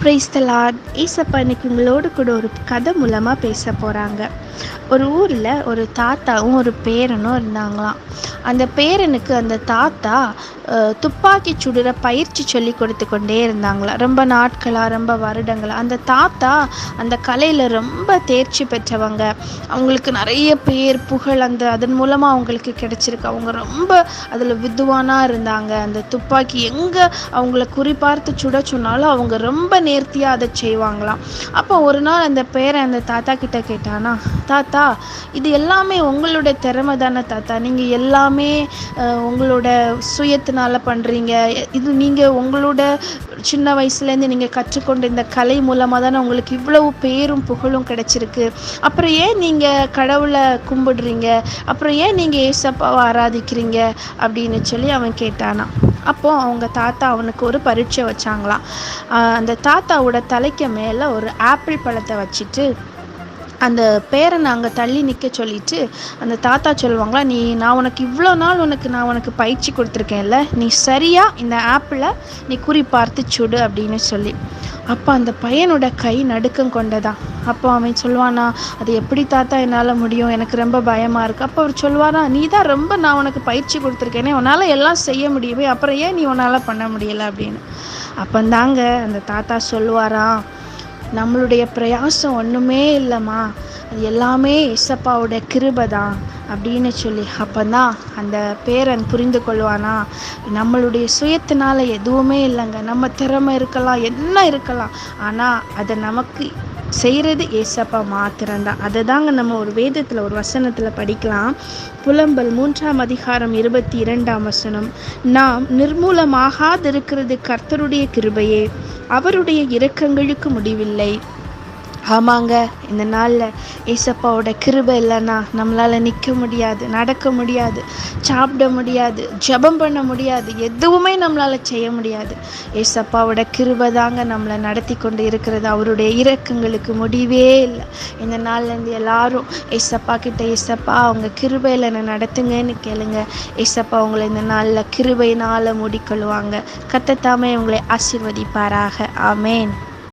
Praise the ஈசப்பா இன்னைக்கு உங்களோட கூட ஒரு கதை மூலமாக பேச போகிறாங்க ஒரு ஊரில் ஒரு தாத்தாவும் ஒரு பேரனும் இருந்தாங்களாம். அந்த பேரனுக்கு அந்த தாத்தா துப்பாக்கி சுடுற பயிற்சி சொல்லி கொடுத்து கொண்டே இருந்தாங்களா. ரொம்ப நாட்களாக ரொம்ப வருடங்களாக அந்த தாத்தா அந்த கலையில் ரொம்ப தேர்ச்சி பெற்றவங்க. அவங்களுக்கு நிறைய பேர் புகழ் அந்த அதன் மூலமாக அவங்களுக்கு கிடச்சிருக்கு. அவங்க ரொம்ப அதில் வித்துவானாக இருந்தாங்க. அந்த துப்பாக்கி எங்கே அவங்கள குறிப்பார்த்து சுட சொன்னாலும் அவங்க ரொம்ப நேர்த்தியாக அதை செய்வாங்களாம். அப்போ ஒரு நாள் அந்த பேரை அந்த தாத்தா கிட்ட கேட்டானா தாத்தா இது எல்லாமே உங்களோட திறமை தானே தாத்தா. நீங்கள் எல்லா எல்லாமே உங்களோட சுயத்தினால பண்ணுறீங்க இது நீங்கள் உங்களோட சின்ன வயசுலேருந்து நீங்கள் கற்றுக்கொண்ட இந்த கலை மூலமாக தானே உங்களுக்கு இவ்வளவு பேரும் புகழும் கிடச்சிருக்கு. அப்புறம் ஏன் நீங்கள் கடவுளை கும்பிடுறீங்க? அப்புறம் ஏன் நீங்கள் ஏசப்பாவை ஆராதிக்கிறீங்க? அப்படின்னு சொல்லி அவன் கேட்டானா. அப்போ அவங்க தாத்தா அவனுக்கு ஒரு பரீட்சை வச்சாங்களாம். அந்த தாத்தாவோட தலைக்கு மேலே ஒரு ஆப்பிள் பழத்தை வச்சுட்டு அந்த பேரனை அங்கே தள்ளி நிற்க சொல்லிட்டு அந்த தாத்தா சொல்லுவாங்களா நீ நான் உனக்கு இவ்வளோ நாள் உனக்கு நான் உனக்கு பயிற்சி கொடுத்துருக்கேன்ல நீ சரியாக இந்த ஆப்பில் நீ குறி பார்த்து சுடு அப்படின்னு சொல்லி. அப்போ அந்த பையனோட கை நடுக்கம் கொண்டதான் அப்போ அவன் சொல்லுவானா அது எப்படி தாத்தா என்னால் முடியும்? எனக்கு ரொம்ப பயமாக இருக்குது அப்போ அவர் சொல்லுவாரா நீ தான் ரொம்ப நான் உனக்கு பயிற்சி கொடுத்துருக்கேனே உன்னால் எல்லாம் செய்ய முடியுமே அப்புறம் ஏன் நீ உன்னால் பண்ண முடியலை? அப்படின்னு. அப்போந்தாங்க அந்த தாத்தா சொல்லுவாராம் நம்மளுடைய பிரயாசம் ஒன்றுமே இல்லைம்மா. அது எல்லாமே இசப்பாவோட கிருபை தான் அப்படின்னு சொல்லி. அப்போதான் அந்த பேரன் புரிந்து கொள்வானா நம்மளுடைய சுயத்தினால எதுவுமே இல்லைங்க. நம்ம திறமை இருக்கலாம் என்ன இருக்கலாம். ஆனால் அதை நமக்கு செய்கிறது ஏசப்பா மாத்திரம்தான். அதை தாங்க நம்ம ஒரு வேதத்தில் ஒரு வசனத்தில் படிக்கலாம். புலம்பல் மூன்றாம் அதிகாரம் இருபத்தி இரண்டாம் வசனம். நாம் நிர்மூலமாகாதிருக்கிறது கர்த்தருடைய கிருபையே. அவருடைய இரக்கங்களுக்கு முடிவில்லை. ஆமாங்க இந்த நாளில் ஏசப்பாவோட கிருபை இல்லைன்னா நம்மளால் நிற்க முடியாது நடக்க முடியாது சாப்பிட முடியாது ஜெபம் பண்ண முடியாது எதுவுமே நம்மளால் செய்ய முடியாது. ஏசப்பாவோட கிருபை தாங்க நம்மளை நடத்தி கொண்டு இருக்கிறது. அவருடைய இரக்கங்களுக்கு முடிவே இல்லை. இந்த நாள்லேருந்து எல்லாரும் ஏசப்பா கிட்ட ஏசப்பா அவங்க கிருபையில் என்னை நடத்துங்கன்னு கேளுங்க. ஏசப்பா உங்களை இந்த நாளில் கிருபையினால் மூடிக்கொள்வாங்க. கத்தத்தாமே உங்களை ஆசிர்வதிப்பாராக. ஆமேன்.